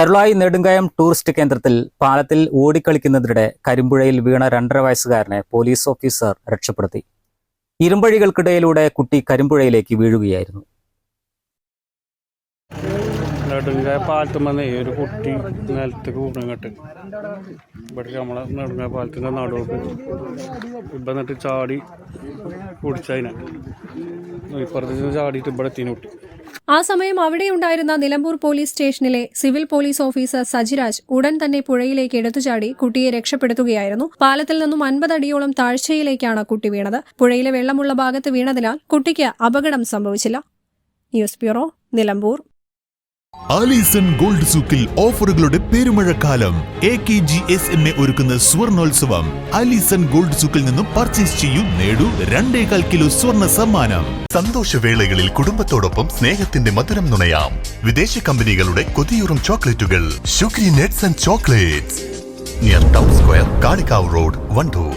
Karulai Nedumkayam tourist കേന്ദ്രത്തിൽ പാലത്തിൽ ഓടിക്കളിക്കുന്നതിനിടെ കരിമ്പുഴയിൽ വീണ രണ്ടര വയസ്സുകാരനെ പോലീസ് ഓഫീസർ രക്ഷപ്പെടുത്തി. ഇരുമ്പഴികൾക്കിടയിലൂടെ കുട്ടി കരിമ്പുഴയിലേക്ക് വീഴുകയായിരുന്നു. നെടുങ്കായ പാലത്തുമ്പന്നേ ഒരു കുട്ടി നിലത്തേക്ക് വീണങ്ങട്ട് ഇവിടെ നമ്മളെ നെടുങ്കായ പാലത്തിന്റെ നടുവൊക്കെ ഇവിടെ ചാടി കുടിച്ചതിനെ ഇപ്പുറത്ത് ചാടിയിട്ട് ഇവിടെ എത്തിന് കുട്ടി. ആ സമയം അവിടെയുണ്ടായിരുന്ന നിലമ്പൂർ പോലീസ് സ്റ്റേഷനിലെ സിവിൽ പോലീസ് ഓഫീസർ സജിരാജ് ഉടൻ തന്നെ പുഴയിലേക്ക് എടുത്തുചാടി കുട്ടിയെ രക്ഷപ്പെടുത്തുകയായിരുന്നു. പാലത്തിൽ നിന്നും അൻപത് അടിയോളം താഴ്ചയിലേക്കാണ് കുട്ടി വീണത്. പുഴയിലെ വെള്ളമുള്ള ഭാഗത്ത് വീണതിനാൽ കുട്ടിക്ക് അപകടം സംഭവിച്ചില്ല. News bureau Nilambur. Alison gold സൂക്കിൽ ഓഫറുകളുടെ പെരുമഴക്കാലം. A K G S M A ഒരുക്കുന്ന സ്വർണോത്സവം. ആലീസൺ ഗോൾഡ് സൂക്കിൽ നിന്നും പർച്ചേസ് ചെയ്യൂ നേടൂ രണ്ടേകാൽ കിലോ സ്വർണ സമ്മാനം. സന്തോഷവേളകളിൽ കുടുംബത്തോടൊപ്പം സ്നേഹത്തിന്റെ മധുരം നുണയാം. വിദേശ കമ്പനികളുടെ കൊതിയൂറും ചോക്ലേറ്റുകൾ. Sugary nuts and chocolates. Near town square Kalikavu road Wandoor